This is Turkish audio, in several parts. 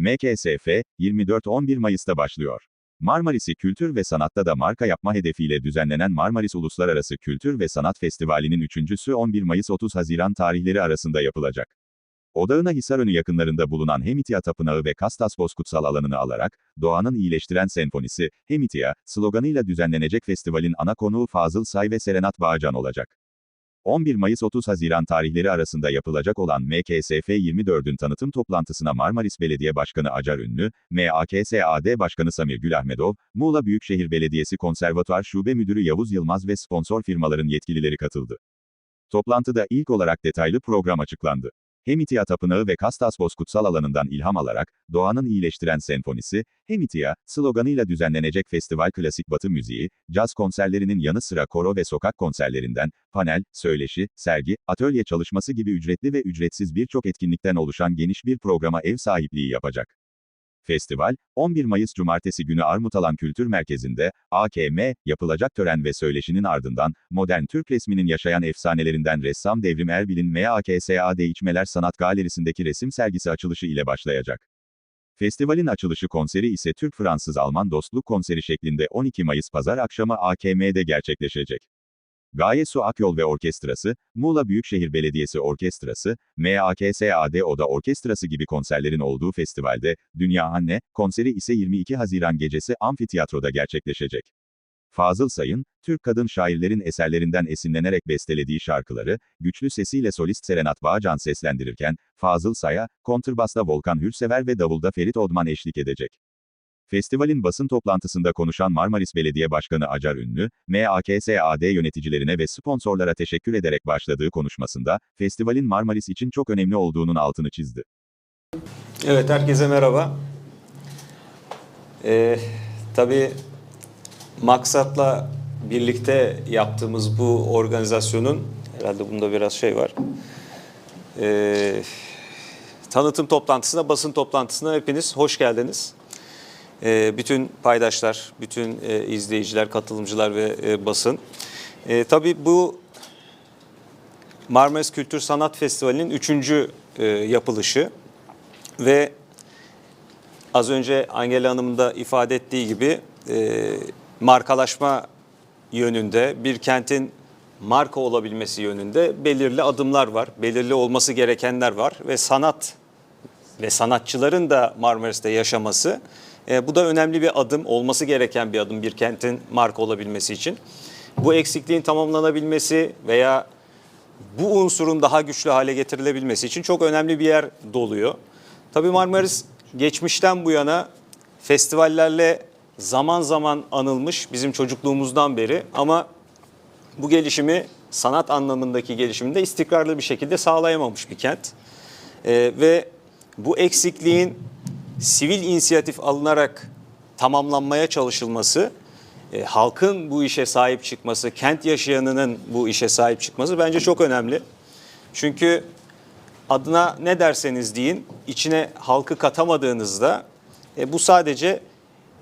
MKSF, 24-11 Mayıs'ta başlıyor. Marmaris'i kültür ve sanatta da marka yapma hedefiyle düzenlenen Marmaris Uluslararası Kültür ve Sanat Festivali'nin üçüncüsü 11 Mayıs-30 Haziran tarihleri arasında yapılacak. Odağına Hisarönü yakınlarında bulunan Hemitia Tapınağı ve Kastasbos kutsal alanını alarak, doğanın iyileştiren senfonisi, Hemitia, sloganıyla düzenlenecek festivalin ana konuğu Fazıl Say ve Serenat Bağcan olacak. 11 Mayıs-30 Haziran tarihleri arasında yapılacak olan MKSF 24'ün tanıtım toplantısına Marmaris Belediye Başkanı Acar Ünlü, MAKSAD Başkanı Samir Gülahmedov, Muğla Büyükşehir Belediyesi Konservatuar Şube Müdürü Yavuz Yılmaz ve sponsor firmaların yetkilileri katıldı. Toplantıda ilk olarak detaylı program açıklandı. Hemitia Tapınağı ve Kastasbos kutsal alanından ilham alarak, doğanın iyileştiren senfonisi, Hemitia, sloganıyla düzenlenecek festival klasik batı müziği, caz konserlerinin yanı sıra koro ve sokak konserlerinden, panel, söyleşi, sergi, atölye çalışması gibi ücretli ve ücretsiz birçok etkinlikten oluşan geniş bir programa ev sahipliği yapacak. Festival, 11 Mayıs Cumartesi günü Armutalan Kültür Merkezi'nde, AKM, yapılacak tören ve söyleşinin ardından, modern Türk resminin yaşayan efsanelerinden ressam Devrim Erbil'in MAKSAD İçmeler Sanat Galerisi'ndeki resim sergisi açılışı ile başlayacak. Festivalin açılışı konseri ise Türk-Fransız-Alman Dostluk Konseri şeklinde 12 Mayıs Pazar akşamı AKM'de gerçekleşecek. Gaye Su Akyol ve Orkestrası, Muğla Büyükşehir Belediyesi Orkestrası, MAKSAD Oda Orkestrası gibi konserlerin olduğu festivalde, Dünya Anne, konseri ise 22 Haziran gecesi Amfiteyatro'da gerçekleşecek. Fazıl Say'ın, Türk kadın şairlerin eserlerinden esinlenerek bestelediği şarkıları, güçlü sesiyle solist Serenat Bağcan seslendirirken, Fazıl Say'a, kontrbasta Volkan Hürsever ve davulda Ferit Odman eşlik edecek. Festivalin basın toplantısında konuşan Marmaris Belediye Başkanı Acar Ünlü, MAKSAD yöneticilerine ve sponsorlara teşekkür ederek başladığı konuşmasında, festivalin Marmaris için çok önemli olduğunun altını çizdi. Evet, herkese merhaba. Ee, tabii maksatla birlikte yaptığımız bu organizasyonun, herhalde bunda biraz şey var, ee, tanıtım toplantısına, basın toplantısına hepiniz hoş geldiniz. Ee, bütün paydaşlar, bütün e, izleyiciler, katılımcılar ve e, basın. E, tabii bu Marmaris Kültür Sanat Festivali'nin üçüncü e, yapılışı ve az önce Angela Hanım'ın da ifade ettiği gibi e, markalaşma yönünde bir kentin marka olabilmesi yönünde belirli adımlar var, belirli olması gerekenler var ve sanat ve sanatçıların da Marmaris'te yaşaması e, bu da önemli bir adım, olması gereken bir adım bir kentin marka olabilmesi için. Bu eksikliğin tamamlanabilmesi veya bu unsurun daha güçlü hale getirilebilmesi için çok önemli bir yer doluyor. Tabii Marmaris geçmişten bu yana festivallerle zaman zaman anılmış bizim çocukluğumuzdan beri ama bu gelişimi sanat anlamındaki gelişiminde istikrarlı bir şekilde sağlayamamış bir kent. Ee, ve bu eksikliğin sivil inisiyatif alınarak tamamlanmaya çalışılması, e, halkın bu işe sahip çıkması, kent yaşayanının bu işe sahip çıkması bence çok önemli. Çünkü adına ne derseniz deyin, içine halkı katamadığınızda e, bu sadece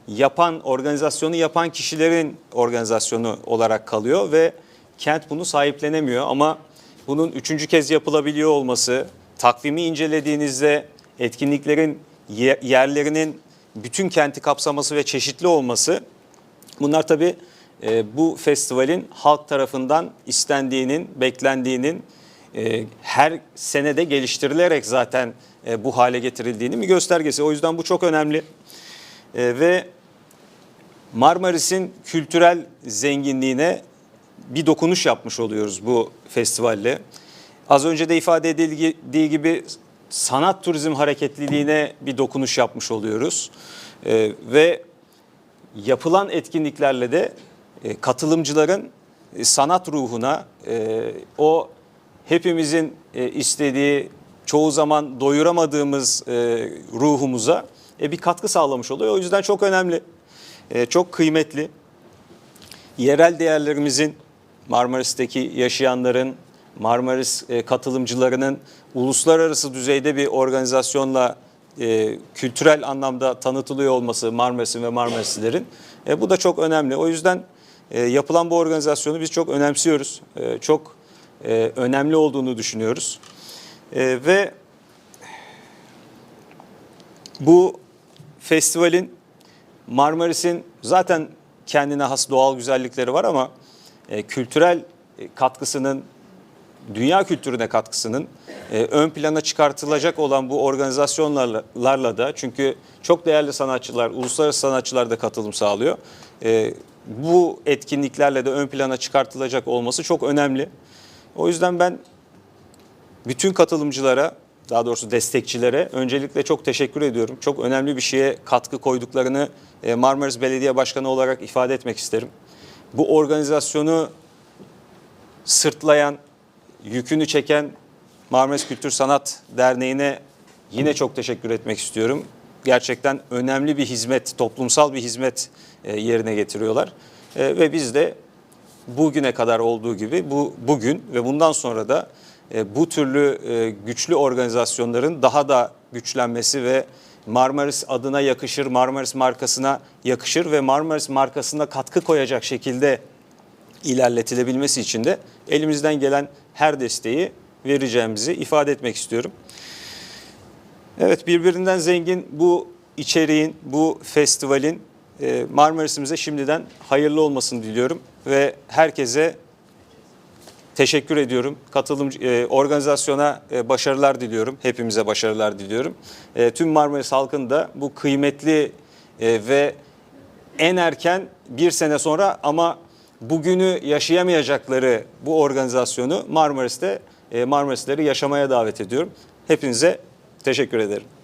yapan, organizasyonu yapan kişilerin organizasyonu olarak kalıyor ve kent bunu sahiplenemiyor. Ama bunun üçüncü kez yapılabiliyor olması, takvimi incelediğinizde etkinliklerin yerlerinin bütün kenti kapsaması ve çeşitli olması bunlar tabii e, bu festivalin halk tarafından istendiğinin, beklendiğinin e, her senede geliştirilerek zaten e, bu hale getirildiğini bir göstergesi. O yüzden bu çok önemli. E, ve Marmaris'in kültürel zenginliğine bir dokunuş yapmış oluyoruz bu festivalle. Az önce de ifade edildiği gibi sanat turizm hareketliliğine bir dokunuş yapmış oluyoruz. E, ve yapılan etkinliklerle de e, katılımcıların e, sanat ruhuna, e, o hepimizin e, istediği, çoğu zaman doyuramadığımız e, ruhumuza e, bir katkı sağlamış oluyor. O yüzden çok önemli, e, çok kıymetli. Yerel değerlerimizin, Marmaris'teki yaşayanların, Marmaris e, katılımcılarının uluslararası düzeyde bir organizasyonla e, kültürel anlamda tanıtılıyor olması Marmaris'in ve Marmarislilerin e, bu da çok önemli. O yüzden e, yapılan bu organizasyonu biz çok önemsiyoruz. E, çok e, önemli olduğunu düşünüyoruz. E, ve Bu festivalin Marmaris'in zaten kendine has doğal güzellikleri var ama e, kültürel e, katkısının, dünya kültürüne katkısının e, ön plana çıkartılacak olan bu organizasyonlarla da çünkü çok değerli sanatçılar, uluslararası sanatçılar da katılım sağlıyor. E, bu etkinliklerle de ön plana çıkartılacak olması çok önemli. O yüzden ben bütün katılımcılara, daha doğrusu destekçilere öncelikle çok teşekkür ediyorum. Çok önemli bir şeye katkı koyduklarını e, Marmaris Belediye Başkanı olarak ifade etmek isterim. Bu organizasyonu sırtlayan, yükünü çeken Marmaris Kültür Sanat Derneği'ne yine çok teşekkür etmek istiyorum. Gerçekten önemli bir hizmet, toplumsal bir hizmet e, yerine getiriyorlar. E, Ve biz de bugüne kadar olduğu gibi bu bugün ve bundan sonra da e, bu türlü güçlü organizasyonların daha da güçlenmesi ve Marmaris adına yakışır, Marmaris markasına yakışır ve Marmaris markasına katkı koyacak şekilde ilerletilebilmesi için de elimizden gelen her desteği vereceğimizi ifade etmek istiyorum. Evet birbirinden zengin bu içeriğin, bu festivalin e, Marmaris'imize şimdiden hayırlı olmasını diliyorum ve herkese teşekkür ediyorum. Katılım e, organizasyona e, başarılar diliyorum. Hepimize başarılar diliyorum. Tüm Marmaris halkın da bu kıymetli ve en erken bir sene sonra ama bugünü yaşayamayacakları bu organizasyonu Marmaris'te e, Marmarisleri yaşamaya davet ediyorum. Hepinize teşekkür ederim.